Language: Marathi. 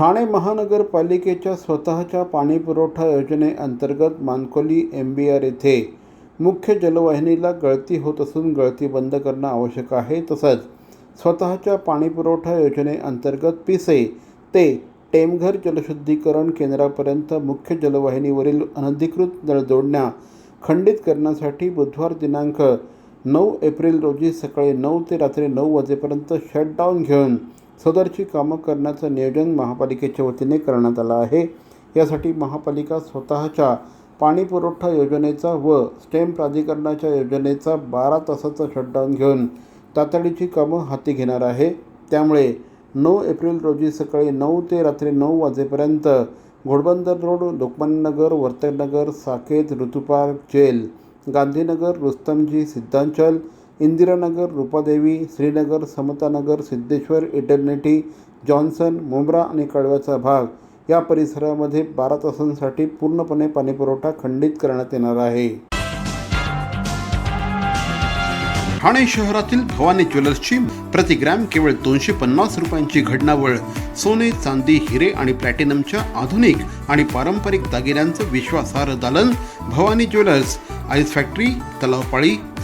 ठाणे महानगरपालिकेच्या स्वतःच्या पाणीपुरवठा योजनेअंतर्गत मानकोली एम बी आर येथे मुख्य जलवाहिनीला गळती होत असून गळती बंद करणं आवश्यक आहे. तसंच स्वतःच्या पाणीपुरवठा योजनेअंतर्गत पिसे ते टेमघर जलशुद्धीकरण केंद्रापर्यंत मुख्य जलवाहिनीवरील अनधिकृत नळजोडण्या खंडित करण्यासाठी बुधवार दिनांक नऊ एप्रिल रोजी सकाळी नऊ ते रात्री नऊ वाजेपर्यंत शटडाऊन घेऊन सदरची कामं करण्याचं नियोजन महापालिकेच्या वतीने करण्यात आलं आहे. यासाठी महापालिका स्वतःच्या पाणीपुरवठा योजनेचा व स्टेम प्राधिकरणाच्या योजनेचा बारा तासाचा शटडाऊन घेऊन तातडीची कामं हाती घेणार आहे. त्यामुळे नऊ एप्रिल रोजी सकाळी नऊ ते रात्री नऊ वाजेपर्यंत Ghodbunder road Lokmanyanagar Vartaknagar Saket Rutupark jail Gandhinagar Rustomjee Siddhachal Indiranagar Rupadevi Shrinagar Samatanagar Siddheshwar Eternity Johnson Mumbra आणि कळव्याचा भाग या परिसरामध्ये बारा तासांसाठी पूर्णपणे पाणीपुरवठा खंडित करण्यात येणार आहे. ठाणे शहरातील भवानी ज्वेलर्सची प्रतिग्रॅम केवळ दोनशे पन्नास रुपयांची घडणावळ सोने चांदी हिरे आणि प्लॅटिनमच्या आधुनिक आणि पारंपरिक दागिन्यांचं विश्वासार्ह दालन Bhavani jewellers ice factory Talaopali